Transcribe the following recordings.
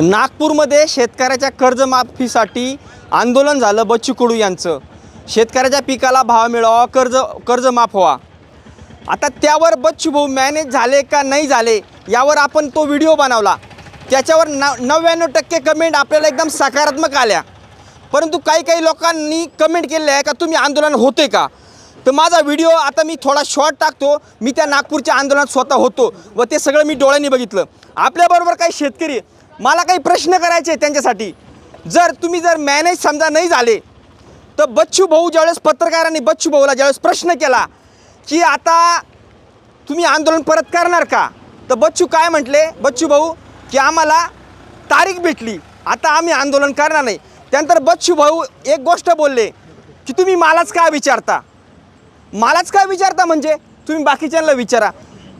नागपूरमध्ये शेतकऱ्याच्या कर्जमाफीसाठी आंदोलन झालं बच्चू कडू यांचं. शेतकऱ्याच्या पिकाला भाव मिळावा कर्ज कर्ज माफ व्हा. आता त्यावर बच्चू भाऊ मॅनेज झाले का नाही झाले यावर आपण तो व्हिडिओ बनवला. त्याच्यावर न नव्याण्णव टक्के कमेंट आपल्याला एकदम सकारात्मक आल्या. परंतु काही काही लोकांनी कमेंट केले आहे का तुम्ही आंदोलन होते का? तर माझा व्हिडिओ आता मी थोडा शॉर्ट टाकतो. मी त्या नागपूरच्या आंदोलनात स्वतः होतो व ते सगळं मी डोळ्यांनी बघितलं. आपल्याबरोबर काही शेतकरी मला काही प्रश्न करायचे त्यांच्यासाठी. जर तुम्ही जर मॅनेज समजा नाही झाले तर बच्चू भाऊ ज्यावेळेस पत्रकारांनी बच्चू भाऊला ज्यावेळेस प्रश्न केला की आता तुम्ही आंदोलन परत करणार का? तर बच्चू काय म्हटले? बच्चू भाऊ की आम्हाला तारीख भेटली. आता आम्ही आंदोलन करणार नाही. त्यानंतर बच्चू भाऊ एक गोष्ट बोलले की तुम्ही मलाच काय विचारता? मलाच काय विचारता म्हणजे? तुम्ही बाकीच्यांना विचारा.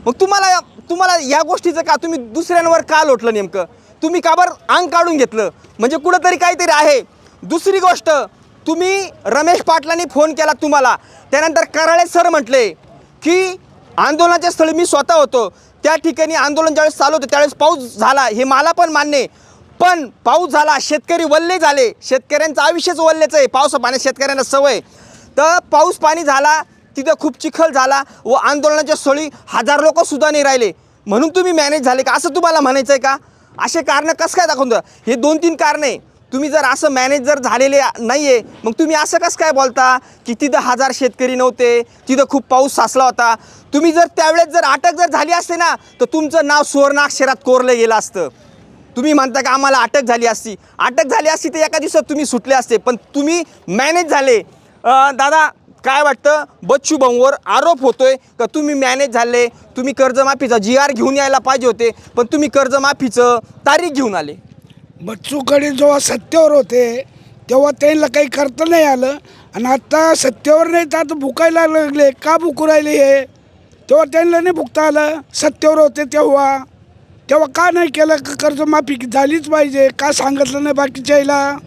मग तुम्हाला तुम्हाला या गोष्टीचं का? तुम्ही दुसऱ्यांवर का लोटलं नेमकं? तुम्ही का बरं अंग काढून घेतलं? म्हणजे कुठंतरी काहीतरी आहे. दुसरी गोष्ट तुम्ही रमेश पाटलांनी फोन केला तुम्हाला. त्यानंतर कराळे सर म्हटले की आंदोलनाच्या स्थळी मी स्वतः होतो. त्या ठिकाणी आंदोलन ज्यावेळेस चालू होतं त्यावेळेस पाऊस झाला हे मला पण मान्य पण पाऊस झाला शेतकरी वल्ले झाले. शेतकऱ्यांचं आयुष्यच वल्लेचं आहे. पावसा पाण्यात शेतकऱ्यांना सवय तर पाऊस पाणी झाला तिथं खूप चिखल झाला व आंदोलनाच्या स्थळी हजार लोकसुद्धा नाही राहिले. म्हणून तुम्ही मॅनेज झाले का? असं तुम्हाला म्हणायचं आहे का? असे कारणं कसं काय दाखवून द्या हे दोन तीन कारणं. आहे तुम्ही जर असं मॅनेज जर झालेले नाही आहे मग तुम्ही असं कसं काय बोलता की तिथं हजार शेतकरी नव्हते तिथं खूप पाऊस साचला होता. तुम्ही जर त्यावेळेस जर अटक जर झाली असते ना तर तुमचं नाव सुवर्णाक्षरात कोरलं गेलं असतं. तुम्ही म्हणता का आम्हाला अटक झाली असती. अटक झाली असती तर एका दिवसात तुम्ही सुटले असते. पण तुम्ही मॅनेज झाले. दादा काय वाटतं? बच्चू भाऊंवर आरोप होतोय का तुम्ही मॅनेज झाले? तुम्ही कर्जमाफीचा जी आर घेऊन यायला पाहिजे होते पण तुम्ही कर्जमाफीचं तारीख घेऊन आले. बच्चूकडे जेव्हा सत्तेवर होते तेव्हा त्यांना काही करता नाही आलं. आणि आता सत्तेवर नाही तर आता भुकायला लागले. का भुकू राहिले हे? तेव्हा त्यांना नाही भुकता आलं. सत्तेवर होते तेव्हा. तेव्हा का नाही केलं? का कर्जमाफी झालीच पाहिजे. का सांगितलं नाही बाकीच्या याला?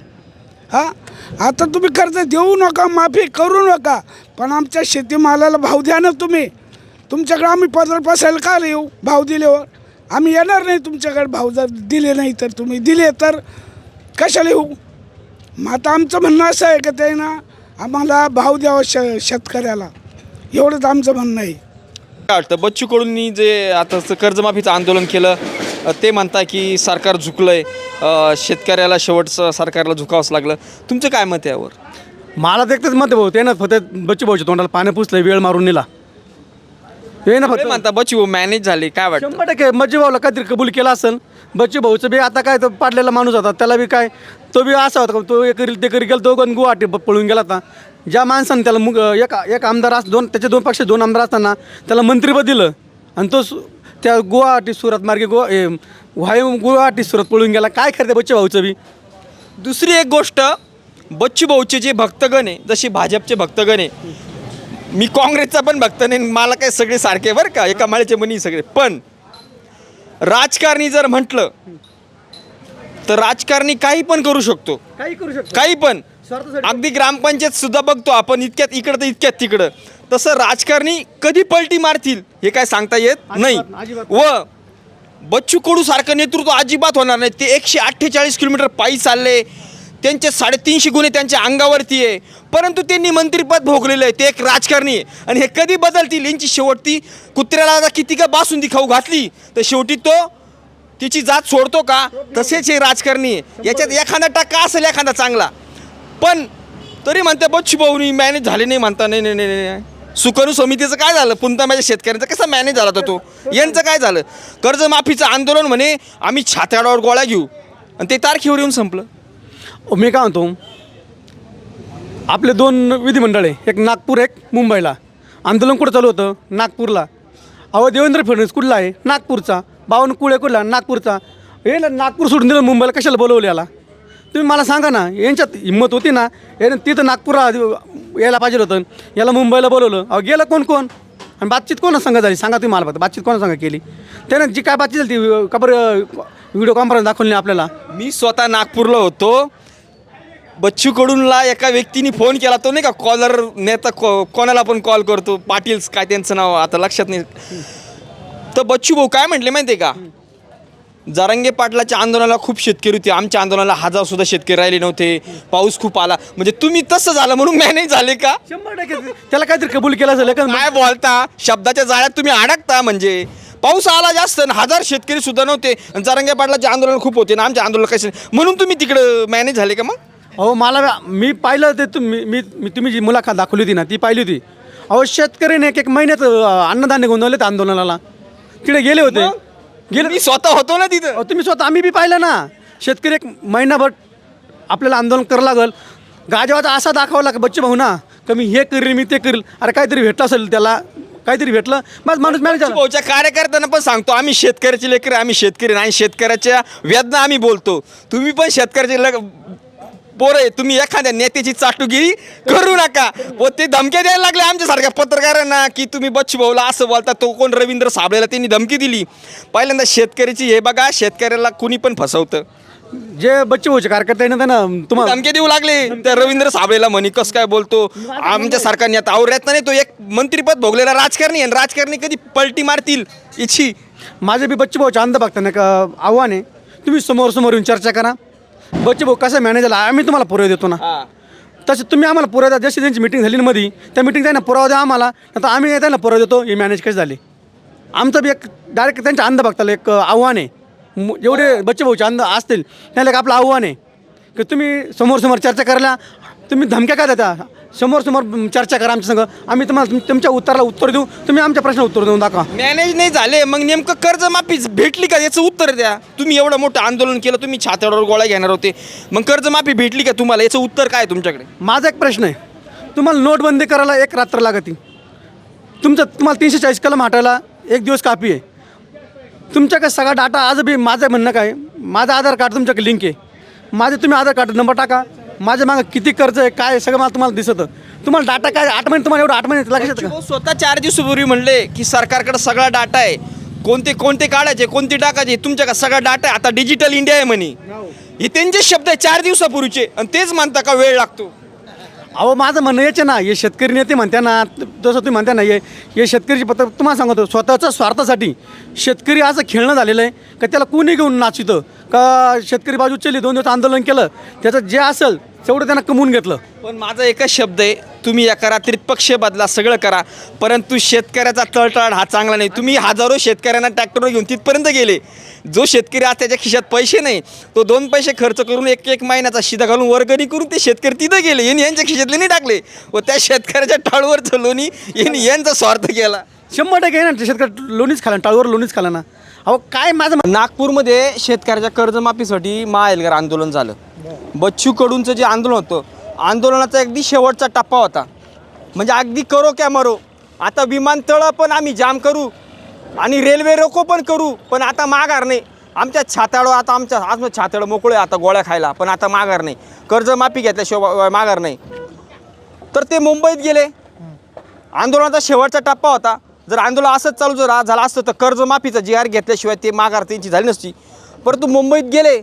हां? आता तुम्ही कर्ज देऊ नका माफी करू नका पण आमच्या शेतीमालाला भाव द्या ना तुम्ही. तुमच्याकडे आम्ही पदर पसायला का येऊ भाव दिल्यावर? आम्ही येणार नाही तुमच्याकडे भाव जर दिले नाही तर तुम्ही दिले तर कशाला येऊ? मग आता आमचं म्हणणं असं आहे का ते ना आम्हाला भाव द्यावा श शेतकऱ्याला. एवढंच आमचं म्हणणं आहे. काय वाटतं बच्चू कडूंनी जे आता कर्जमाफीचं आंदोलन केलं ते म्हणता की सरकार झुकलंय. अ, शेतकऱ्याला शेवटचं सरकारला झुकावंच लागलं. तुमचं काय मत आहे यावर? मला देखतेच मत भाऊ. ते ना फक्त बच्चू भाऊच्या तोंडाला पाणी पुसलं वेळ मारून नेला. ते ना फक्त. म्हणता बच्चू मॅनेज झाले काय वाटतं? शंभर टक्के. बच्चू भाऊला काहीतरी कबूल केला असेल. बच्चू भाऊचं बी आता काय तो पाडलेला माणूस होता. त्याला बी काय तो बी असा होता का तो एक ते करी गेला तो गण गुवाहाटी प- पळून गेला होता. ज्या माणसानं त्याला मुग एक एक आमदार अस दोन त्याचे दोन पक्ष दोन आमदार असताना त्याला मंत्रीपद दिलं. आणि तो सु- त्या गुवाहाटी सुरत मार्गे गोवा ए, वायू गुवाहाटी सुरत पळून गेला. काय करते बच्चू भाऊचं बी? दुसरी एक गोष्ट बच्चू भाऊचे जे भक्तगण आहे जसे भाजपचे भक्तगण आहे मी काँग्रेसचा पण भक्त नाही मला काय सगळे सारखे बरं का एका माळ्याचे मनी सगळे. पण राजकारणी जर म्हटलं तर राजकारणी काही पण करू शकतो. काही करू शकतो. काही पण. स्वार्थासाठी- अगदी ग्रामपंचायत सुद्धा बघतो आपण इतक्यात इकडं तर इतक्यात तिकडं. तसं राजकारणी कधी पलटी मारतील हे काय सांगता येत नाही. व बच्चू कडू सारखं नेतृत्व अजिबात होणार नाही. ते एकशे अठ्ठेचाळीस किलोमीटर पायी चालले. त्यांचे साडेतीनशे गुन्हे त्यांच्या अंगावरती आहे. परंतु त्यांनी मंत्रीपद भोगलेलं आहे. ते एक राजकारणी आहे. आणि हे कधी बदलतील यांची शेवटती कुत्र्याला किती का बासुंदी खाऊ घातली तर शेवटी तो तिची जात सोडतो का? तसेच हे राजकारणी आहे. याच्यात एखादा टक्का असेल एखादा चांगला. पण तरी म्हणते बच्चू भाऊनी मॅनेज झाले नाही म्हणता. नाही नाही नाही नाही. सुकरू समितीचं काय झालं? पुन्हा माझ्या शेतकऱ्यांचा कसा मॅनेज झाला होता तो? यांचं काय झालं? कर्जमाफीचं आंदोलन म्हणे आम्ही छात्याडावर गोळा घेऊ. आणि ते तारखेवर येऊन संपलं. मी काय म्हणतो? आपले दोन विधिमंडळ आहे एक नागपूर एक मुंबईला. आंदोलन कुठं चालू होतं? नागपूरला. अहो देवेंद्र फडणवीस कुठला आहे? नागपूरचा. बावनकुळे कुठला? नागपूरचा. हे नागपूर सोडून दिलं मुंबईला कशाला बोलवलं याला? तुम्ही मला सांगा ना यांच्यात हिंमत होती ना याने तिथं नागपूरला यायला पाहिजे होतं. याला मुंबईला बोलवलं. अहो गेलं कोण कोण? आणि बातचीत कोणा संघ झाली? सांगा तुम्ही मला फक्त. बातचीत कोणा संघ केली? त्यानं जी काय बातचीत झाली ती का बरं व्हिडिओ कॉन्फरन्स दाखवली नाही आपल्याला? मी स्वतः नागपूरला होतो. बच्चू कडूनला एका व्यक्तीने फोन केला. तो नाही का कॉलर नेता को कोणाला पण कॉल करतो. पाटील्स काय त्यांचं नाव आता लक्षात नाही. तर बच्चू भाऊ काय म्हटले माहिती आहे का? जारंगे पाटलाच्या आंदोलनाला खूप शेतकरी होते. आमच्या आंदोलनाला हजार सुद्धा शेतकरी राहिले नव्हते. पाऊस खूप आला. म्हणजे तुम्ही तसं झालं म्हणून मॅनेज झाले का? शंभर टक्के. त्याला काहीतरी कबूल केलं असेल एखादं- काय बोलता? शब्दाच्या जाळ्यात तुम्ही अडकता म्हणजे. पाऊस आला जास्त आणि हजार शेतकरी सुद्धा नव्हते. आणि जारंगे पाटलाचे आंदोलन खूप होते ना आमचे आंदोलन कसे म्हणून तुम्ही तिकडं मॅनेज झाले का मग? अहो मला मी पाहिलं ते तुम्ही मी मी तुम्ही जी मुलाखत दाखवली होती ना ती पाहिली होती. अहो शेतकऱ्याने एक एक महिन्यात अं, अन्नधान्य गोंदवले त्या आंदोलनाला. तिकडे गेले होते. गेले. मी स्वतः होतो ना तिथं. अहो तुम्ही स्वतः आम्ही बी पाहिलं ना. शेतकरी एक महिनाभर आपल्याला आंदोलन करावं लागल. गाजवाचा असा दाखवला का बच्चे भाऊ ना. का मी हे करील मी ते करील. अरे काहीतरी भेटलं असेल त्याला काहीतरी भेटलं. मग माणूस मॅनेज झाला भाऊच्या कार्यकर्त्यांना पण सांगतो आम्ही शेतकऱ्याचे लेकर आम्ही शेतकरी नाही शेतकऱ्याच्या वेदना आम्ही बोलतो. तुम्ही पण शेतकऱ्याचे लग पोरं आहे तुम्ही एखाद्या नेत्याची चाटुगिरी करू नका. व ते धमक्या द्यायला लागले आमच्यासारख्या पत्रकारांना की तुम्ही बच्चू भाऊला असं बोलता तो कोण रवींद्र साबळेला त्यांनी धमकी दिली. पहिल्यांदा शेतकऱ्याची हे बघा शेतकऱ्याला कुणी पण फसवतं. जे बच्चे भाऊचे कार्यकर्ते ना त्यांना तुम्हाला धमके देऊ लागले. त्या रवींद्र साबळेला म्हणे कसं काय बोलतो? आमच्या सरकारने आता आवडत नाही तो एक मंत्रीपद भोगलेला राजकारणी आणि राजकारणी कधी पलटी मारतील इच्छी माझे बी बच्चे भाऊच्या अंध बघताना अं, आव्हान आहे. तुम्ही समोर समोर येऊन चर्चा करा. बच्चे भाऊ कसं मॅनेज झाला आम्ही तुम्हाला पुरावे देतो ना. तसे तुम्ही आम्हाला पुरावा द्या जशी त्यांची मिटिंग झाली ना मध्ये त्या मिटिंग त्यांना पुरावा द्या आम्हाला. आता आम्ही त्यांना पुरावा देतो हे मॅनेज कसे झाले? आमचं बी एक डायरेक्ट त्यांच्या अंध बघताला एक आव्हान आहे. जेवढे बच्चे भाऊचे अंध असतील त्याला एक आपलं आव्हान आहे. की तुम्ही समोर समोर चर्चा करायला तुम्ही धमक्या काय देता? समोर समोर चर्चा करा आमच्या संग आम्ही तुम्हाला तुम- तुमच्या उत्तराला उत्तर देऊ तुम्ही आमच्या प्रश्नाला उत्तर देऊन दाखवा. मॅनेज नाही झाले मग नेमकं कर्जमाफी भेटली का? याचं उत्तर द्या. तुम्ही एवढं मोठं आंदोलन केलं तुम्ही छात्यावर गोळ्या घेणार होते. मग कर्जमाफी भेटली का तुम्हाला? याचं उत्तर काय आहे तुमच्याकडे? माझा एक प्रश्न आहे. तुम्हाला नोटबंदी करायला एक रात्र लागती. तुमचं तुम्हाला तीनशे चाळीस कलम हटायला एक दिवस कापी आहे. तुमच्याकडे सगळा डाटा आज बी माझं म्हणणं काय? माझं आधार कार्ड तुमच्याकडे लिंक आहे. माझे तुम्ही आधार कार्ड नंबर टाका. माझ्या मागं किती कर्ज आहे काय आहे, सगळं मला तुम्हाला दिसतं. तुम्हाला डाटा काय आठ महिने तुम्हाला एवढं आठ महिने लक्षात का? स्वतः चार दिवसापूर्वी म्हणले की सरकारकडे सगळा डाटा आहे. कोणते कोणते काढायचे कोणते टाकायचे तुमच्याकडे सगळा डाटा आहे. आता डिजिटल इंडिया आहे म्हणे. हे त्यांचे शब्द आहे चार दिवसापूर्वीचे. आणि तेच म्हणता का वेळ लागतो? अहो माझं म्हणणं याचे ना हे शेतकरी नेते म्हणते ना जसं तुम्ही म्हणता ना हे हे शेतकरीची पत्र तुम्हाला सांगतो स्वतःच्या स्वार्थासाठी. शेतकरी असं खेळणं झालेलं आहे का त्याला कोणी घेऊन नाचितं? का शेतकरी बाजू चली दोन दिवस आंदोलन केलं त्याचं जे असेल तेवढं त्यांना कमवून घेतलं. पण माझा एकच शब्द आहे तुम्ही एका रात्रीत पक्ष बदला सगळं करा. परंतु शेतकऱ्याचा तळतळ हा चांगला नाही. तुम्ही हजारो शेतकऱ्यांना ट्रॅक्टरवर घेऊन तिथपर्यंत गेले. जो शेतकरी आज त्याच्या खिशात पैसे नाही तो दोन पैसे खर्च करून एक एक महिन्याचा शिदा घालून वर्गणी करून ते शेतकरी तिथं गेले. यांनी यांच्या खिशातले नाही टाकले. व त्या शेतकऱ्याच्या टाळूवरचं लोणी यांनी यांचा स्वार्थ केला. शंभर टक्के आहे ना शेतकरी लोणीच खाला टाळूवर लोणीच खाला ना. अहो काय माझं म्हण- नागपूरमध्ये शेतकऱ्याच्या कर्जमाफीसाठी महाएल्गार आंदोलन झालं. बच्चू कडूंचं जे आंदोलन होतं आंदोलनाचा अगदी शेवटचा टप्पा होता. म्हणजे अगदी करो क्या मरो. आता विमानतळं पण आम्ही जाम करू आणि रेल्वे रोको पण करू पण आता माघार नाही. आमच्या छाताळं आता आमच्या आमचं छाताळं मोकळे आता गोळ्या खायला पण आता माघार नाही. कर्जमाफी घेतल्याशिवाय माघार नाही. तर ते मुंबईत गेले. आंदोलनाचा शेवटचा टप्पा होता. जर आंदोलन असंच चालू जर झालं असतं तर कर्जमाफीचा जी आर घेतल्याशिवाय ते माघार त्यांची झाली नसती. परंतु मुंबईत गेले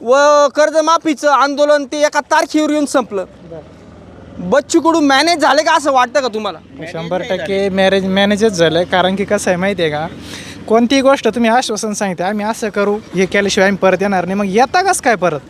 व कर्जमाफीचं आंदोलन ते एका तारखेवर येऊन संपलं. बच्चूकडून मॅनेज झाले का असं वाटतं का तुम्हाला? शंभर टक्के मॅरेज मॅनेजच झालं आहे कारण की कसं आहे माहिती आहे का? कोणतीही गोष्ट तुम्ही आश्वासन सांगते आम्ही असं करू हे केल्याशिवाय आम्ही परत येणार नाही. मग येता कसं काय परत?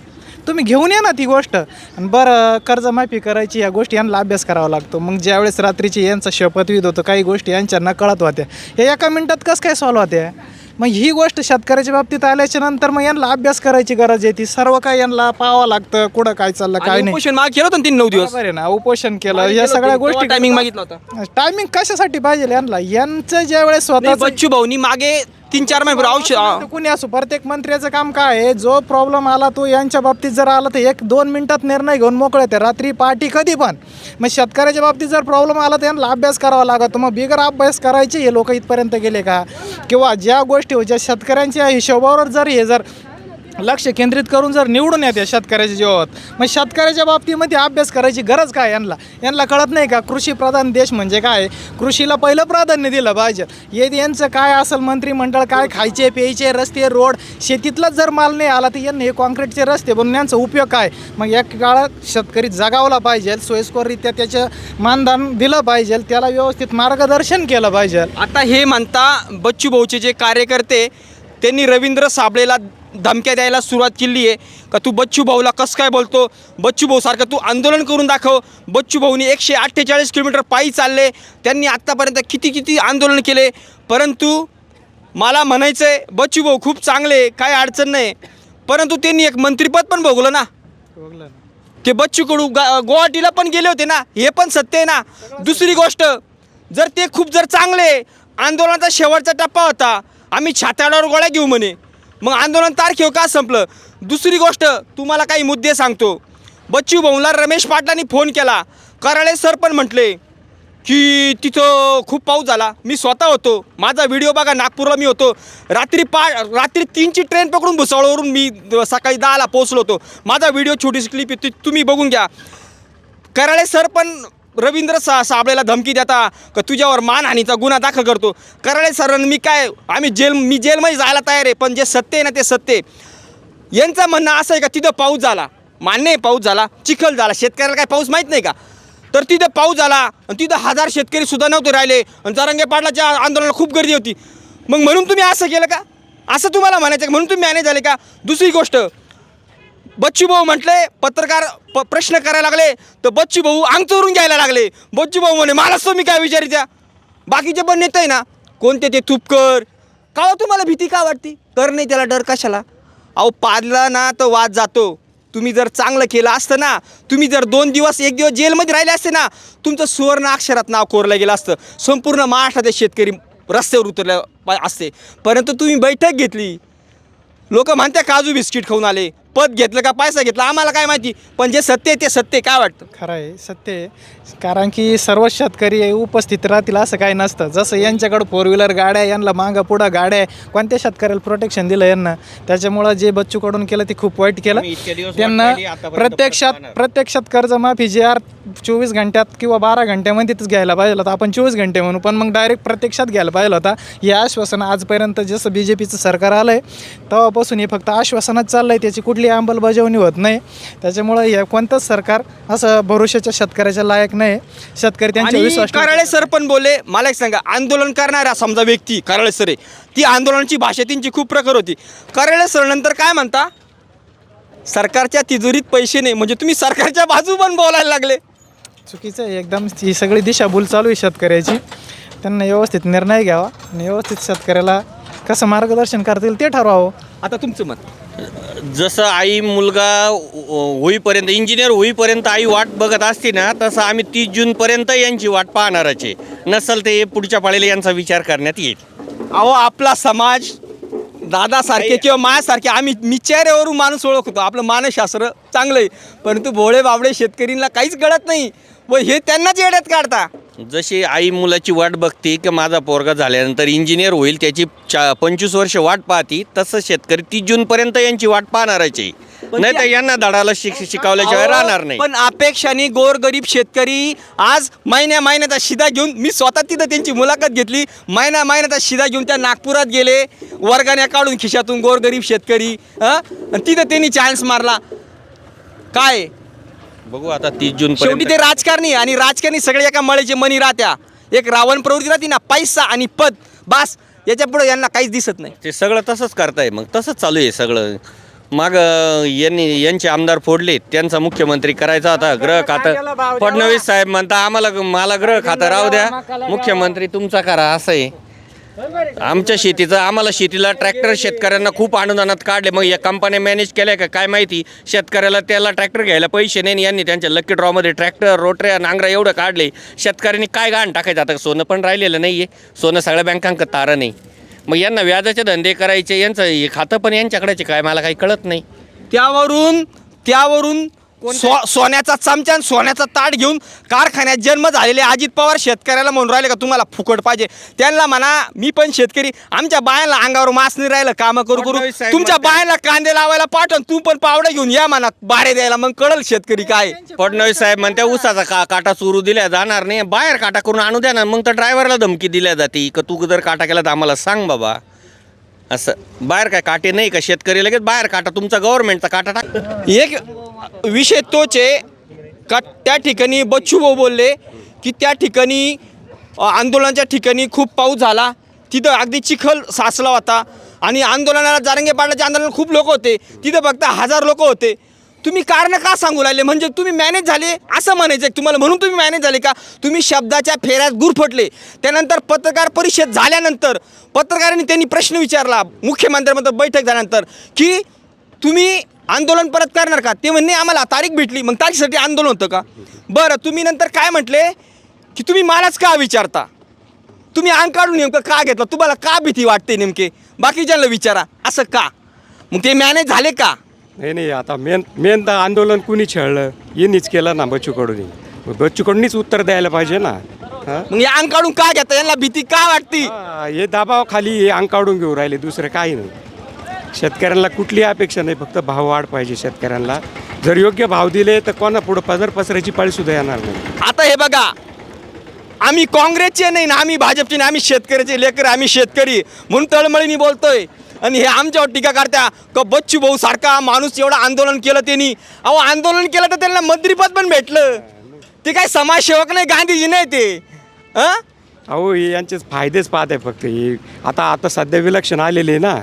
तुम्ही घेऊन या ना ती गोष्ट. आणि बरं कर्जमाफी करायची या गोष्टी यांना अभ्यास करावा लागतो. मग ज्यावेळेस रात्रीची यांचा शपथविध होतो काही गोष्टी यांच्या नकळत होत्या. हे एका मिनिटात कसं काय सॉल्व्ह होत्या? मग ही गोष्ट शेतकऱ्याच्या बाबतीत आल्याच्यानंतर मग यांना अभ्यास करायची गरज आहे ती. सर्व काय यांना पाहावं लागतं कुठं काय चाललं काय नाही. उपोषण माग केलं होतं तीन नऊ दिवस. ना उपोषण केलं. या सगळ्या गोष्टी टायमिंग मागितलं होतं. टायमिंग कशासाठी पाहिजे यांना? यांचं ज्या वेळेस नाही, स्वतःच बच्चू भाऊनी मागे तीन चार महिने औषध कुणी असो प्रत्येक मंत्र्याचं काम काय आहे? जो प्रॉब्लेम आला तो यांच्या बाबतीत जर आला तर एक दोन मिनिटात निर्णय घेऊन मोकळे ते. रात्री पार्टी कधी पण. मग शेतकऱ्याच्या बाबतीत जर प्रॉब्लेम आला तर यांना अभ्यास करावा लागतो. मग बिगर अभ्यास करायचे हे लोक इथपर्यंत गेले का? किंवा ज्या गोष्टी ज्या शेतकऱ्यांच्या हिशोबावर जर हे जर लक्ष केंद्रित करून जर निवडून येते शेतकऱ्याच्या जीवावर मग शेतकऱ्याच्या बाबतीमध्ये अभ्यास करायची गरज काय यांना? यांना कळत नाही का कृषी प्रधान देश म्हणजे काय? कृषीला पहिलं प्राधान्य दिलं पाहिजे. हे यांचं काय असेल मंत्रिमंडळ काय खायचे प्यायचे रस्ते रोड शेतीतलाच जर माल नाही आला तर यांना हे कॉन्क्रीटचे रस्ते बनून यांचा उपयोग काय? मग या काळात शेतकरी जगावला पाहिजे सोयीस्कररित्या त्याचं मानधन दिलं पाहिजे त्याला व्यवस्थित मार्गदर्शन केलं पाहिजे. आता हे म्हणता बच्चू भाऊचे जे कार्यकर्ते त्यांनी रवींद्र साबळेला धमक्या द्यायला सुरुवात केली आहे. का तू बच्चू भाऊला कसं काय बोलतो? बच्चू भाऊसारखं तू आंदोलन करून दाखव. बच्चू भाऊनी एकशे अठ्ठेचाळीस किलोमीटर पायी चालले. त्यांनी आत्तापर्यंत किती किती आंदोलन केले? परंतु मला म्हणायचं आहे बच्चू भाऊ खूप चांगले काय अडचण नाही. परंतु त्यांनी एक मंत्रिपद पण भोगलं ना. ते बच्चू कडू गा गुवाहाटीला पण गेले होते ना. हे पण सत्य आहे ना. दुसरी गोष्ट जर ते खूप जर चांगले आंदोलनाचा शेवटचा टप्पा होता आम्ही छात्याडावर गोळ्या घेऊ म्हणे. मग आंदोलन तारखेवर का संपलं? दुसरी गोष्ट तुम्हाला काही मुद्दे सांगतो. बच्चू भाऊला रमेश पाटलांनी फोन केला. कराळे सर पण म्हटले की तिथं खूप पाऊस झाला. मी स्वतः होतो. माझा व्हिडिओ बघा नागपूरला मी होतो. रात्री पा रात्री तीनची ट्रेन पकडून भुसावळवरून मी सकाळी दहाला पोहोचलो होतो. माझा व्हिडिओ छोटीशी क्लिप आहे तुम्ही बघून घ्या. कराळे सर पण रवींद्र सा साबळेला धमकी देता का तुझ्यावर मानहानीचा गुन्हा दाखल करतो? कराळे सरांनी मी काय आम्ही जेल मी जेलमध्ये जायला तयार आहे पण जे सत्य आहे ना ते सत्य आहे. यांचं म्हणणं असं आहे का तिथं पाऊस झाला? मान्य आहे पाऊस झाला चिखल झाला शेतकऱ्याला काय पाऊस माहीत नाही का? तर तिथं पाऊस झाला आणि तिथं हजार शेतकरी सुद्धा नव्हते राहिले आणि जरांगे पाटलाच्या आंदोलनाला खूप गर्दी होती. मग म्हणून तुम्ही असं केलं का? असं तुम्हाला म्हणायचं म्हणून तुम्ही मॅनेज झाले का? दुसरी गोष्ट बच्चूभाऊ म्हटले पत्रकार प प्रश्न करायला लागले तर बच्ची भाऊ अंग चोरून घ्यायला लागले. बच्चूभाऊ म्हणे मलाच तुम्ही काय विचारित्या बाकीचे पण नेते आहे ना कोणते ते तुपकर का तुम्हाला भीती का वाटते? कर नाही त्याला डर कशाला? अहो पाजला ना तर वाद जातो. तुम्ही जर चांगलं केलं असतं ना तुम्ही जर दोन दिवस एक दिवस जेलमध्ये राहिले असते ना तुमचं सुवर्ण अक्षरात नाव कोरलं गेलं असतं. संपूर्ण महाराष्ट्रातील शेतकरी रस्त्यावर उतरल्या असते. परंतु तुम्ही बैठक घेतली. लोक म्हणते काजू बिस्किट खाऊन आले. पद घेतलं का पैसा घेतला आम्हाला काय माहिती? पण जे सत्य आहे ते सत्य आहे. काय वाटतं? खरं आहे सत्य आहे. कारण की सर्व शेतकरी उपस्थित राहतील असं काही नसतं. जसं यांच्याकडं फोर व्हीलर गाड्या आहे, यांना मागं पुढं गाड्या आहे कोणत्या शेतकऱ्याला प्रोटेक्शन दिलं यांना? त्याच्यामुळं जे बच्चूकडून केलं ते खूप वाईट केलं. त्यांना प्रत्यक्षात. प्रत्यक्षात कर्जमाफी जी आर चोवीस घंट्यात किंवा बारा घंट्यामध्येच घ्यायला पाहिजे होता. आपण चोवीस घंटे म्हणू पण मग डायरेक्ट प्रत्यक्षात घ्यायला पाहिजे होता. हे आश्वासन आजपर्यंत जसं बी जे पीचं सरकार आलं आहे तेव्हापासून हे फक्त आश्वासनच चाललं आहे त्याची कुठली अंमलबजावणी होत नाही. त्याच्यामुळं हे कोणतंच सरकार असं भरोशाच्या शेतकऱ्याच्या लायक नाही. शेतकरी त्यांच्या आणि विश्वास. कराळे सर पण बोलले मला एक सांगा आंदोलन करणारा समजा व्यक्ती कराळे सर आहे ती आंदोलनाची भाषा त्यांची खूप प्रखर होती. कराळे सर नंतर काय म्हणता? सरकारच्या तिजोरीत पैसे नाही म्हणजे तुम्ही सरकारच्या बाजू पण बोलायला लागले. चुकीचं आहे एकदम ही सगळी दिशाभूल चालू आहे शेतकऱ्याची. त्यांना व्यवस्थित निर्णय घ्यावा आणि व्यवस्थित शेतकऱ्याला कसं मार्गदर्शन करता येईल ते ठरवावं. आता तुमचं मत? जसं आई मुलगा हो- होईपर्यंत इंजिनियर होईपर्यंत आई वाट बघत असते ना तसं आम्ही तीस जूनपर्यंत यांची वाट पाहणारच आहे. नसल ते पुढच्या पाळीला यांचा विचार करण्यात येईल. अहो आपला समाज दादासारखे किंवा मायासारखे आम्ही मी चेहऱ्यावरून माणूस ओळखतो आपलं मानसशास्त्र चांगलं आहे परंतु भोळे बाबडे शेतकरींना काहीच कळत नाही. व हे त्यांनाच येड्यात काढता. जशी आई मुलाची वाट बघते की माझा पोरगा झाल्यानंतर इंजिनियर होईल त्याची चा पंचवीस वर्ष वाट पाहती तसं शेतकरी तीस जूनपर्यंत यांची वाट पाहणारच आहे. नाही तर यांना धडाला शिक शिकवल्याशिवाय राहणार नाही. पण अपेक्षाने गोरगरीब शेतकरी आज महिन्या महिन्याचा शिदा घेऊन मी स्वतः तिथं त्यांची मुलाखत घेतली. महिन्या महिन्याचा शिदा घेऊन त्या नागपुरात गेले. वर्गाने काढून खिशातून गोरगरीब शेतकरी हं? तिथं त्यांनी चान्स मारला. काय? बघू आता तीस जून शेवटी ते राजकारणी आणि राजकारणी सगळे एका मळेचे मनी राहत्या. एक रावण प्रवृत्ती राहते ना पैसा आणि पद बास याच्यापुढे यांना काहीच दिसत नाही. ते सगळं तसंच करताय मग तसंच चालू आहे सगळं. माग यांनी यांचे आमदार फोडले त्यांचा मुख्यमंत्री करायचा होता ग्रह खातं फडणवीस साहेब म्हणता आम्हाला मला ग्रह खातं राहू द्या. मुख्यमंत्री तुमचा करा असं आहे. आमच्या शेतीचं आम्हाला शेतीला ट्रॅक्टर शेतकऱ्यांना खूप अनुदानात काढले. मग या कंपन्या मॅनेज केल्या का? काय माहिती? शेतकऱ्याला त्याला ट्रॅक्टर घ्यायला पैसे नाही यांनी त्यांच्या लकी ड्रॉमध्ये ट्रॅक्टर रोटऱ्या नांगरा एवढं काढले. शेतकऱ्यांनी काय गाण टाकायचं? आता सोनं पण राहिलेलं नाही आहे सोनं सगळ्या बँकांक तारं नाही. मग यांना व्याजाचे धंदे करायचे यांचं हे खातं पण यांच्याकडेच काय? मला काही कळत नाही. त्यावरून त्यावरून सो सोन्याचा चमचा आणि सोन्याचा ताट घेऊन कारखान्यात जन्म झालेले अजित पवार शेतकऱ्याला म्हणून राहिले का तुम्हाला फुकट पाहिजे? त्यांना म्हणा मी पण शेतकरी. आमच्या बायांना अंगावर मास नाही राहिलं कामं करू करू. तुमच्या बायांना कांदे लावायला पाठवून तू पण पावडे घेऊन या म्हणा बारे द्यायला मग कळल शेतकरी काय. फडणवीस साहेब म्हणत्या ऊसाचा का काटा चोरू दिल्या जाणार नाही. बाहेर काटा करून आणू द्या ना मग तर ड्रायव्हरला धमकी दिल्या जाते. का तू जर काटा केला तर आम्हाला सांग बाबा. असं. बाहेर काय काटे नाही का शेतकरी? लगेच बाहेर काटा. तुमचा गव्हर्नमेंटचा काटा टाक. एक विषय तोच आहे. का त्या ठिकाणी बच्चू भाऊ बोलले की त्या ठिकाणी आंदोलनाच्या ठिकाणी खूप पाऊस झाला. तिथं अगदी चिखल साचला होता. आणि आंदोलनाला जारंगे पाडण्याचे आंदोलन खूप लोक होते. तिथं फक्त हजार लोक होते. तुम्ही कारण का सांगू लागले? म्हणजे तुम्ही मॅनेज झाले? असं म्हणायचं आहे. तुम्हाला म्हणून तुम्ही मॅनेज झाले का? तुम्ही शब्दाच्या फेऱ्यात गुरफटले. त्यानंतर पत्रकार परिषद झाल्यानंतर पत्रकारांनी त्यांनी प्रश्न विचारला मुख्यमंत्र्यांमध्ये बैठक झाल्यानंतर की तुम्ही आंदोलन परत करणार का? ते म्हणणे आम्हाला तारीख भेटली. मग तारीखसाठी आंदोलन होतं का? बरं तुम्ही नंतर काय म्हटले? की तुम्ही मलाच का विचारता? तुम्ही अंग काढून नेमकं का घेतलं? तुम्हाला का भीती वाटते नेमके? बाकीच्यांना विचारा. असं का? मग ते मॅनेज झाले का? नाही नाही आता मेन मेन तर आंदोलन कुणी छळलं यांनीच केलं ना बच्चू कडूनी मग बच्चू कडूनीच उत्तर द्यायला पाहिजे ना. हा? मग हे अंग काढून का घेता? यांना भीती का वाटती? हा, हे दबावाखाली हे अंग काढून घेऊ राहिले दुसरं काही नाही. शेतकऱ्यांना कुठली अपेक्षा नाही फक्त भाव वाढ पाहिजे शेतकऱ्यांना. जर योग्य भाव दिले तर कोणा पुढं पदर पसरायची पाळी सुद्धा येणार नाही. आता हे बघा आम्ही काँग्रेसचे नाही ना आम्ही भाजपचे नाही आम्ही शेतकऱ्याचे लेकर आम्ही शेतकरी. म्हणून तळमळीने बोलतोय. आणि हे आमच्यावर टीका करत्या का बच्चू भाऊ सारखा माणूस एवढं आंदोलन केलं त्यांनी. अहो आंदोलन केलं तर त्यांना मंत्रीपद पण भेटलं. ते काय समाजसेवक नाही गांधीजी नाही ते. हं अहो हे यांचेच फायदेच पाहत आहे फक्त. हे आता आता सध्या विलक्षण आलेले आहे ना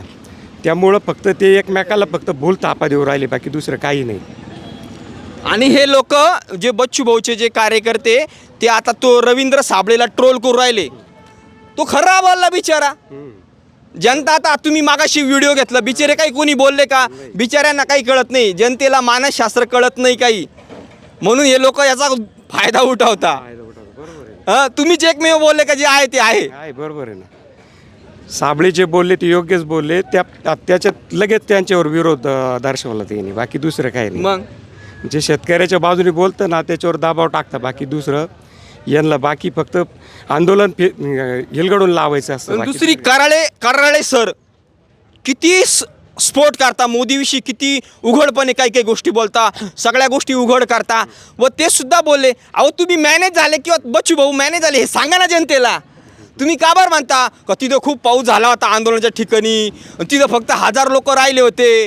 त्यामुळं फक्त ते एकमेकाला फक्त भूल तापा देऊ राहिले बाकी दुसरं काही नाही. आणि हे लोक जे बच्चू भाऊचे जे कार्यकर्ते ते आता तो रवींद्र साबळेला ट्रोल करू राहिले. तो खरा बोलला बिचारा. जनता आता तुम्ही मागाशी व्हिडिओ घेतला. बिचारे काही कोणी बोलले का? बिचाऱ्यांना काही कळत नाही. जनतेला मानसशास्त्र कळत नाही काही. म्हणून हे लोक याचा फायदा उठवता. हं, तुम्हीच एकमेव बोलले का जे आहे ते आहे. आहे बरोबर आहे ना. साबळे जे बोलले ते योग्यच बोलले. त्या त्या- त्याच्यात लगेच त्यांच्यावर विरोध दर्शवला त्यांनी. बाकी दुसरं काही नाही. मग? जे शेतकऱ्याच्या बाजूने बोलतं ना त्याच्यावर दबाव टाकतं. बाकी दुसरं यांना बाकी फक्त आंदोलन फे हेलगडून लावायचं असतं बाकी दुसरी कराळे कराळे सर किती स- स्फोट करता मोदीविषयी किती उघडपणे काही काही गोष्टी बोलता सगळ्या गोष्टी उघड करता व ते सुद्धा बोलले अहो तुम्ही मॅनेज झाले किंवा बच्चू भाऊ मॅनेज झाले हे सांगा ना जनतेला. तुम्ही का बरं म्हणता? का तिथं खूप पाऊस झाला होता आंदोलनाच्या ठिकाणी आणि तिथं फक्त हजार लोक राहिले होते.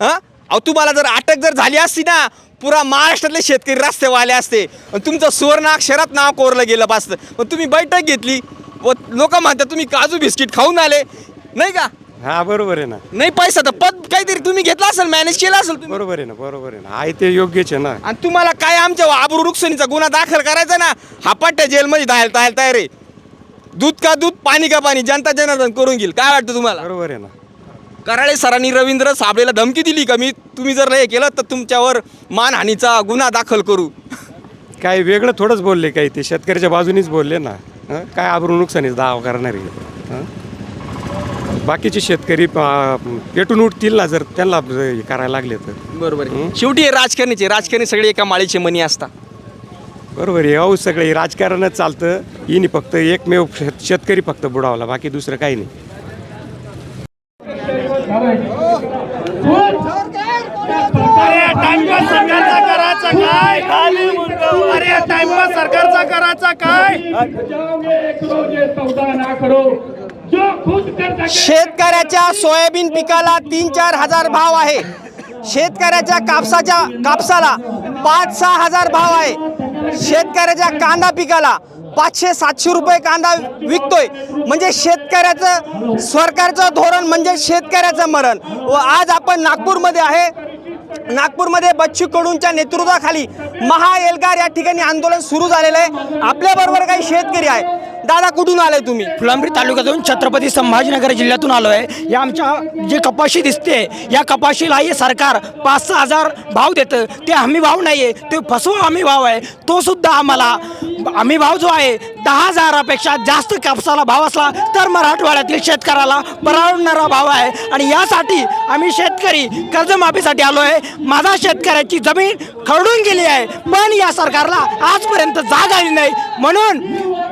हां? अहो तुम्हाला जर अटक जर झाली असती ना पुरा महाराष्ट्रातले शेतकरी रस्त्यावर आले असते. आणि तुमचं सुवर्ण अक्षरात नाव कोरलं गेलं असतं पण तुम्ही बैठक घेतली. व लोक म्हणतात तुम्ही काजू बिस्किट खाऊन आले. नाही का? हा बरोबर आहे ना. नाही पैसा तर पद काहीतरी तुम्ही घेतला असेल मॅनेज केला असेल तुम्ही. बरोबर आहे ना बरोबर आहे ना. आहे ते योग्यच आहे ना. आणि तुम्हाला काय आमच्या आबरू नुकसानीचा गुन्हा दाखल करायचा ना? हा पट्ट्या जेलमध्ये तयार तयार आहे. दूध का दूध पाणी का पाणी जनता जनार्दन करून घेईल. काय वाटतं तुम्हाला? बरोबर आहे ना. कराळे सरांनी रवींद्र साबळेला धमकी दिली का? मी तुम्ही जर हे केलं तर तुमच्यावर मानहानीचा गुन्हा दाखल करू. काय वेगळं थोडंच बोलले काही ते? शेतकऱ्याच्या बाजूनीच बोलले ना. हं? काय आबरू नुकसानीच दावा करणारे. हं? बाकीचे शेतकरी पेटून उठतील ना जर त्यांना हे करायला लागले तर. बरोबर शेवटी हे राजकारणीचे राजकारणी सगळे एका माळीचे मनी असतात. बरोबर आहे. अहो सगळं राजकारणच चालतं. हिने फक्त एकमेव शेत- शेतकरी फक्त बुडावला. बाकी दुसरं काही नाही. अरे टाइमपास सरकारचा करायचा काय शेतकऱ्याच्या सोयाबीन पिकाला तीन चार हजार भाव आहे. शेतकऱ्याच्या कापसाच्या कापसाला पाच सहा हजार भाव आहे. शेतकऱ्याच्या कांदा पिकाला पाचशे सातशे रुपये कांदा विकतोय. म्हणजे शेतकऱ्याचं सरकारचं धोरण म्हणजे शेतकऱ्याचं मरण. व आज आपण नागपूरमध्ये आहे. नागपूरमध्ये बच्चू कडूंच्या नेतृत्वाखाली महा एल्गार या ठिकाणी आंदोलन सुरू झालेलं आहे. आपल्याबरोबर काही शेतकरी आहे दादा कुठून आलाय तुम्ही? फुलांब्री तालुक्यातून छत्रपती संभाजीनगर जिल्ह्यातून आलो आहे या आमच्या जे कपाशी दिसते या कपाशीला हे सरकार पाच सहा हजार भाव देतं. ते हमी भाव नाही आहे ते फसवा हमी भाव आहे. तो सुद्धा आम्हाला हमी भाव जो आहे दहा हजारापेक्षा जास्त कापसाला भाव असला तर मराठवाड्यातील शेतकऱ्याला परवडणारा भाव आहे. आणि यासाठी आम्ही शेतकरी कर्जमाफीसाठी आलो आहे माझा शेतकऱ्याची जमीन खरडून गेली आहे. पण या सरकारला आजपर्यंत जाग आली नाही. म्हणून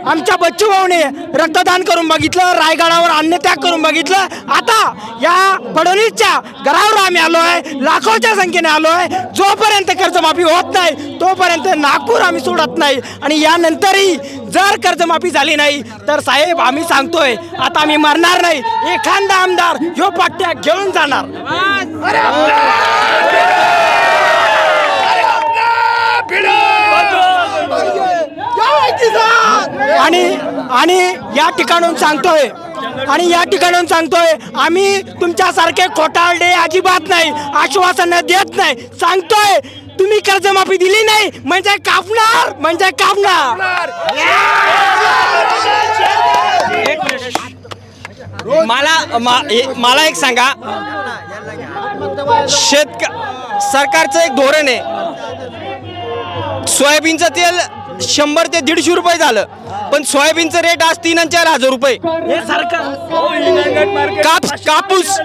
आमच्या बच भाऊने रक्तदान करून बघितलं रायगडावर अन्नत्याग करून बघितलं. आता या फडणवीसच्या घरावर आम्ही आलो आहे लाखोच्या संख्येने आलो आहे. जोपर्यंत कर्जमाफी होत नाही तोपर्यंत नागपूर आम्ही सोडत नाही. आणि यानंतरही जर कर्जमाफी झाली नाही तर साहेब आम्ही सांगतोय आता आम्ही मरणार नाही. एखादा आमदार ह्यो पाट्या घेऊन जाणार. आणि आणि या ठिकाणून सांगतोय आणि या ठिकाणून सांगतोय आम्ही तुमच्यासारखे खोटारडे अजिबात नाही आश्वासन देत नाही सांगतोय तुम्ही कर्जमाफी दिली नाही म्हणजे कापणार म्हणजे कापणार. मला मा- मला एक सांगा. शेतक सरकारचं एक धोरण आहे. सोयाबीनचं तेल शंभर ते दीडशे रुपये झालं. पण सोयाबीनचं रेट आज तीन आणि चार हजार रुपये. हे सरकार काप कापूस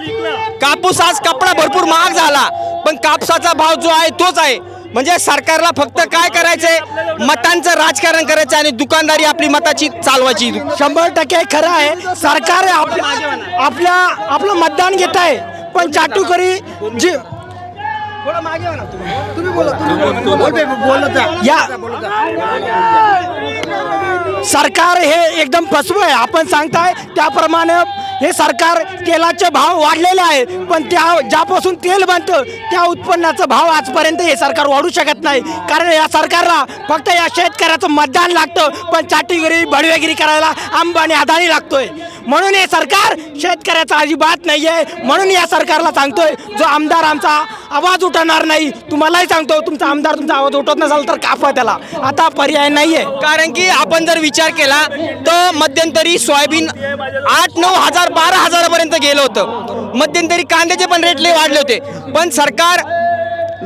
कापूस आज कपडा भरपूर महाग झाला. पण कापसाचा भाव जो आहे तोच आहे. म्हणजे सरकारला फक्त काय करायचंय? मतांचं राजकारण करायचं आणि दुकानदारी आपली मताची चालवायची. शंभर टक्के खरं आहे. सरकार आपल्या आपल्या आपलं मतदान घेत आहे. पण चाटुकरी जी या. सरकार हे एकदम फसवं आहे. आपण सांगताय त्याप्रमाणे हे सरकार तेलाचे भाव वाढलेले आहे. पण त्या ज्यापासून तेल बनतं त्या उत्पन्नाचा भाव आजपर्यंत हे सरकार वाढू शकत नाही. कारण या सरकारला फक्त या शेतकऱ्याचं मतदान लागतं पण चाटीगिरी बडवेगिरी करायला अंबानी अदानी लागतोय. म्हणून हे सरकार शेतकऱ्याचा अजिबात नाही आहे म्हणून या सरकारला सांगतोय जो आमदार आमचा आवाज उठवणार नाही तुम्हालाही सांगतो तुमचा आमदार तुमचा आवाज उठवत नसाल तर काफा त्याला. आता पर्याय नाही आहे कारण की आपण जर विचार केला तर मध्यंतरी सोयाबीन आठ नऊ हजार बारा हजारापर्यंत गेलं होतं. मध्यंतरी कांद्याचे पण रेट लय वाढले होते. पण सरकार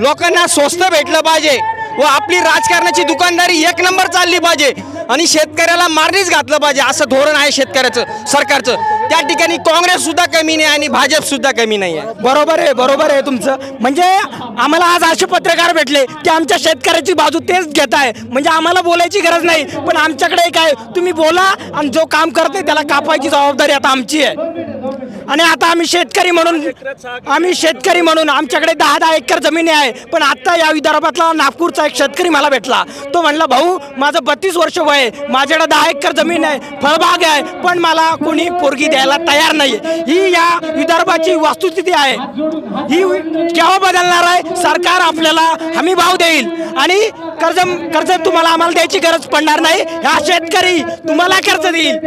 लोकांना स्वस्त भेटलं पाहिजे व आपली राजकारणाची दुकानदारी एक नंबर चालली पाहिजे. आणि शेतकऱ्याला मारणीच घातलं पाहिजे असं धोरण आहे शेतकऱ्याचं सरकारचं. त्या ठिकाणी काँग्रेस सुद्धा कमी नाही आणि भाजप सुद्धा कमी नाही आहे. बरोबर आहे बरोबर आहे तुमचं. म्हणजे आम्हाला आज असे पत्रकार भेटले की आमच्या शेतकऱ्याची बाजू तेच घेत आहे. म्हणजे आम्हाला बोलायची गरज नाही. पण आमच्याकडे काय तुम्ही बोला आणि जो काम करत नाही त्याला कापायची जबाबदारी आता आमची आहे. आणि आता आम्ही शेतकरी म्हणून आम्ही शेतकरी म्हणून आमच्याकडे दहा दहा एकर जमिनी आहे पण आता या विदर्भातला नागपूरचा एक शेतकरी मला भेटला. तो म्हणला भाऊ माझं बत्तीस वर्ष वय आहे माझ्याकडे दहा एकर जमीन आहे फळबाग आहे पण मला कोणी पोरगी द्यायला तयार नाही. ही या विदर्भाची वस्तुस्थिती आहे. ही केव्हा बदलणार आहे? सरकार आपल्याला हमी भाव देईल. आणि कर्ज कर्ज तुम्हाला आम्हाला द्यायची गरज पडणार नाही. हा शेतकरी तुम्हाला कर्ज देईल.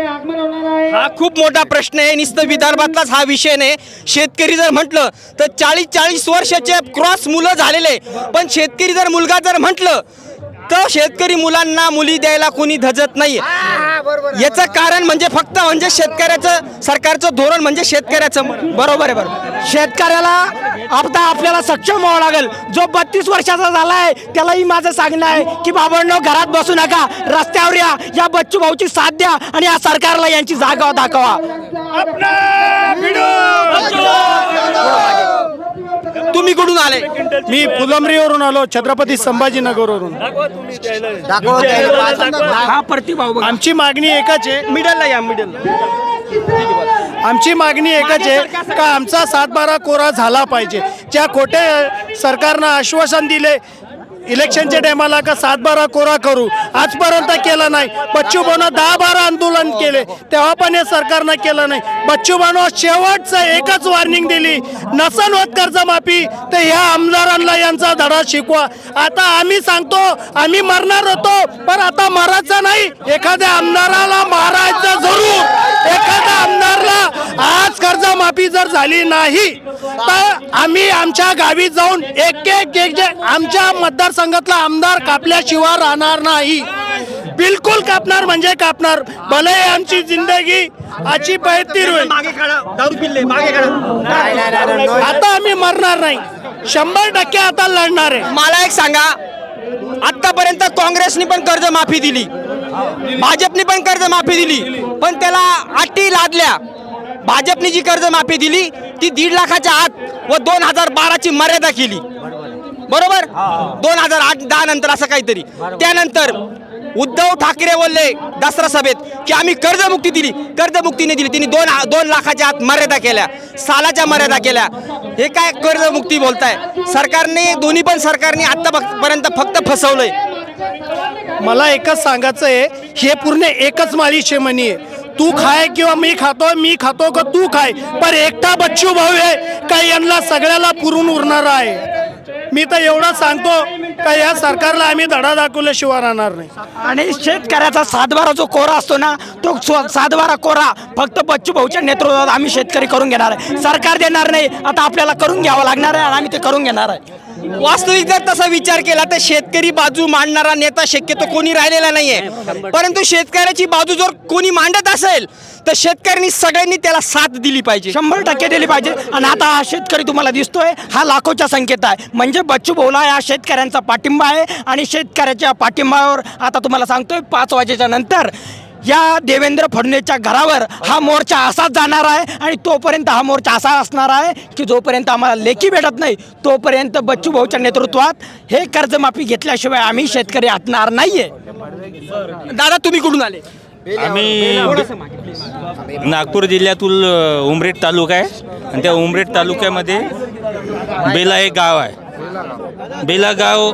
हा खूप मोठा प्रश्न आहे. नुसतं विदर्भातलाच हा विषय नाही. शेतकरी जर म्हटलं तर चाळीस चाळीस वर्षाचे क्रॉस मुलं झालेले. पण शेतकरी जर मुलगा जर म्हटलं तर शेतकरी मुलांना मुली द्यायला कोणी धजत नाही याचं कारण म्हणजे फक्त म्हणजे शेतकऱ्याचं सरकारचं धोरण म्हणजे शेतकऱ्याचं. बरोबर आहे बरोबर शेतकऱ्याला आता आपल्याला सक्षम व्हावं लागेल. जो बत्तीस वर्षाचा झाला आहे त्यालाही माझं सांगणं आहे की बाबांनो घरात बसू नका. रस्त्यावर या. या बच्चू भाऊची साथ द्या आणि या सरकारला यांची जागा दाखवा. तुम्ही कुठून आले. मी फुलंब्रीवरून आलो छत्रपती संभाजीनगरवरून. हा प्रतिभाव बघा. आमची मागणी एकच आहे मिडलला या मिडलला. आमची मागणी एकच आहे का आमचा सातबारा कोरा झाला पाहिजे. ज्या खोटे सरकारनं आश्वासन दिले इलेक्शनच्या टायमाला का सातबारा कोरा करू? आजपर्यंत केला नाही. बच्चूभाऊनं दहा बारा आंदोलन केले. तेव्हा पण हे सरकारनं केलं नाही. बच्चू शेवटचं एकच वॉर्निंग दिली. नसल होत कर्जमाफी तर ह्या आमदारांना यांचा धडा शिकवा. आता आम्ही सांगतो आम्ही मरणार होतो पण आता मरायचं नाही. एखाद्या आमदाराला मारायचं जरूर. एखाद्या आमदारला आज कर्जमाफी जर झाली नाही तर आम्ही आमच्या गावी जाऊन एक एक आमच्या जे आमच्या मतदारसंघातला आमदार कापल्याशिवाय राहणार नाही. बिलकुल कापणार म्हणजे कापणार. भले आमची जिंदगी आजची बेहतीर होईल. मागे काढा. दारू पिल्ले मागे काढा. आता आम्ही मरणार नाही. शंभर टक्के आता लढणार आहे. मला एक सांगा. आतापर्यंत काँग्रेसनी पण कर्ज माफी दिली. भाजपनी पण कर्ज माफी दिली. पण त्याला अटी लादल्या. भाजपने जी कर्ज माफी दिली ती दीड लाखाच्या आत व दोन हजार बाराची मर्यादा केली. बरोबर? दोन हजार आठ दहा नंतर असं काहीतरी. त्यानंतर उद्धव ठाकरे बोलले दसरा सभेत की आम्ही कर्जमुक्ती दिली. कर्जमुक्तीने दिली. तिने दोन दोन लाखाच्या आत मर्यादा केल्या. सालाच्या मर्यादा केल्या. हे काय कर्जमुक्ती बोलताय? सरकारने दोन्ही पण सरकारने आतापर्यंत फक्त फसवलंय. मला एकच सांगायचं आहे हे पूर्ण एकच माळी शेमणी आहे. तू खाय किंवा मी खातो मी खातो का तू खाय. पण एकटा बच्चू भाऊ आहे का यांना सगळ्याला पुरून उरणारा आहे? मी तर एवढं सांगतो का या सरकारला आम्ही धडा दाखवल्याशिवाय राहणार नाही. आणि शेतकऱ्याचा सातबारा जो कोरा असतो ना तो सातबारा कोरा फक्त बच्चू भाऊच्या नेतृत्वात आम्ही शेतकरी करून घेणार आहे. सरकार देणार नाही आता आपल्याला करून घ्यावं लागणार आहे आणि आम्ही ते करून घेणार आहे. वास्तविक जर तसा विचार केला तर शेतकरी बाजू मांडणारा नेता शक्यतो कोणी राहिलेला नाहीये. परंतु शेतकऱ्याची बाजू जर कोणी मांडत असेल तर शेतकऱ्यांनी सगळ्यांनी त्याला साथ दिली पाहिजे. शंभर टक्के दिली पाहिजे. आणि आता हा शेतकरी तुम्हाला दिसतोय हा लाखोच्या संख्येत आहे. म्हणजे बच्चू भाऊला या शेतकऱ्यांचा पाठिंबा आहे. आणि शेतकऱ्याच्या पाठिंबावर आता तुम्हाला सांगतोय पाच वाजेच्या नंतर या देवेंद्र फडणवीसच्या घरावर हा मोर्चा असाच जाणार आहे आणि तोपर्यंत हा मोर्चा असा असणार आहे की जोपर्यंत आम्हाला लेखी भेटत नाही तोपर्यंत बच्चू भाऊच्या नेतृत्वात हे कर्जमाफी घेतल्याशिवाय आम्ही शेतकरी हटणार नाहीये. दादा तुम्ही कुठून आले? आम्ही नागपूर जिल्ह्यातून उमरेड तालुका आहे. आणि त्या उमरेड तालुक्यामध्ये बेला एक गाव आहे. बेलागाव.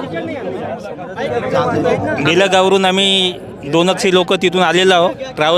बेलागाववरून आम्ही दोनकशे लोक तिथून आलेलो आहोत. ट्रॅव्हल